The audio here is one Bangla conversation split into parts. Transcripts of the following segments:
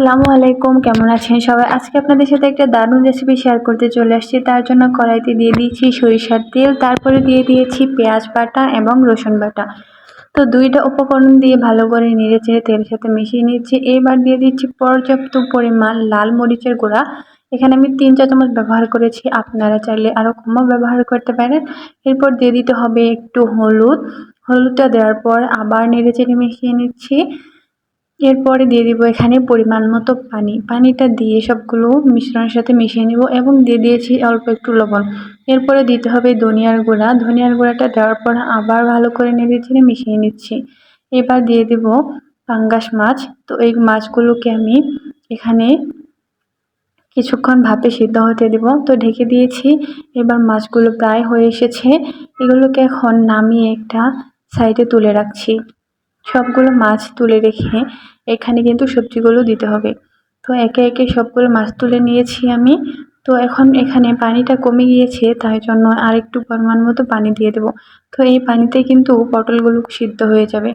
আসসালামু আলাইকুম, কেমন আছেন সবাই? আজকে আপনাদের সাথে একটা দারুণ রেসিপি শেয়ার করতে চলে আসছি। তার জন্য কড়াইতে দিয়ে দিয়েছি সরিষার তেল, তারপরে দিয়ে দিয়েছি পেঁয়াজ বাটা এবং রসুন বাটা। তো দুইটা উপকরণ দিয়ে ভালো করে নেড়ে চেড়ে তেলের সাথে মিশিয়ে নিচ্ছি। এবার দিয়ে দিচ্ছি পর্যাপ্ত পরিমাণ লাল মরিচের গুঁড়া। এখানে আমি তিন চা চামচ ব্যবহার করেছি, আপনারা চাইলে আরও কমও ব্যবহার করতে পারেন। এরপর দিয়ে দিতে হবে একটু হলুদ। হলুদটা দেওয়ার পর আবার নেড়ে চেড়ে মিশিয়ে নিচ্ছি। এরপরে দিয়ে দিব এখানে পরিমাণ মতো পানি। পানিটা দিয়ে সবগুলো মিশ্রণের সাথে মিশিয়ে নিব এবং দিয়ে দিয়েছি অল্প একটু লবণ। এরপরে দিতে হবে ধনিয়ার গুঁড়া। ধনিয়ার গুঁড়াটা দেওয়ার পর আবার ভালো করে নেড়ে চেড়ে মিশিয়ে নিচ্ছি। এবার দিয়ে দেব পাঙ্গাস মাছ। তো এই মাছগুলোকে আমি এখানে কিছুক্ষণ ভাপে সিদ্ধ হতে দেব। তো ঢেকে দিয়েছি। এবার মাছগুলো প্রায় হয়ে এসেছে। এগুলোকে এখন নামিয়ে একটা সাইডে তুলে রাখছি। সবগুলো মাছ তুলে রেখে এখানে কিন্তু সবজিগুলো দিতে হবে। তো একে একে সবগুলো মাছ তুলে নিয়েছি আমি। তো এখন এখানে পানিটা কমে গিয়েছে, তাই জন্য আর একটু পরিমাণ মতো পানি দিয়ে দেবো। তো এই পানিতে কিন্তু পটলগুলো সিদ্ধ হয়ে যাবে।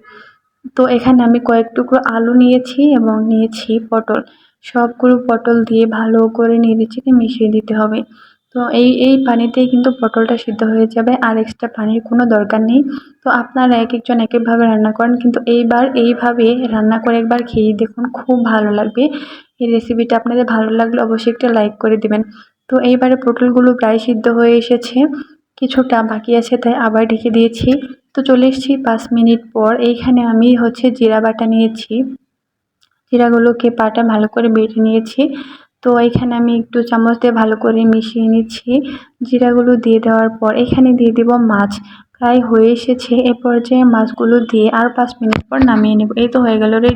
তো এখানে আমি কয়েক টুকরো আলু নিয়েছি এবং নিয়েছি পটল। সবগুলো পটল দিয়ে ভালো করে নেড়ে চেড়ে মিশিয়ে দিতে হবে। তো এই এই পানিতেই কিন্তু পটলটা সিদ্ধ হয়ে যাবে আর এক্সট্রা পানির কোনো দরকার নেই। তো আপনারা এক একজন এক একভাবে রান্না করেন, কিন্তু এইবার এইভাবে রান্না করে একবার খেয়ে দেখুন, খুব ভালো লাগবে। এই রেসিপিটা আপনাদের ভালো লাগলে অবশ্যই একটা লাইক করে দিবেন। তো এইবারে পটলগুলো প্রায় সিদ্ধ হয়ে এসেছে, কিছুটা বাকি আছে তাই আবার ঢেকে দিয়েছি। তো চলে এসেছি পাঁচ মিনিট পর, এইখানে আমি হচ্ছে জিরা বাটা নিয়েছি। জিরাগুলোকে পাটা ভালো করে বেটে নিয়েছি। তো এখানে আমি একটু চামচ দিয়ে ভালো করে মিশিয়ে নিচ্ছি। জিরাগুলো দিয়ে দেওয়ার পর এখানে দিয়ে দেব মাছ। প্রায় হয়ে এসেছে। এ পর্যায়ে মাছগুলো দিয়ে আর পাঁচ মিনিট পর নামিয়ে নেব। এই তো হয়ে গেল রে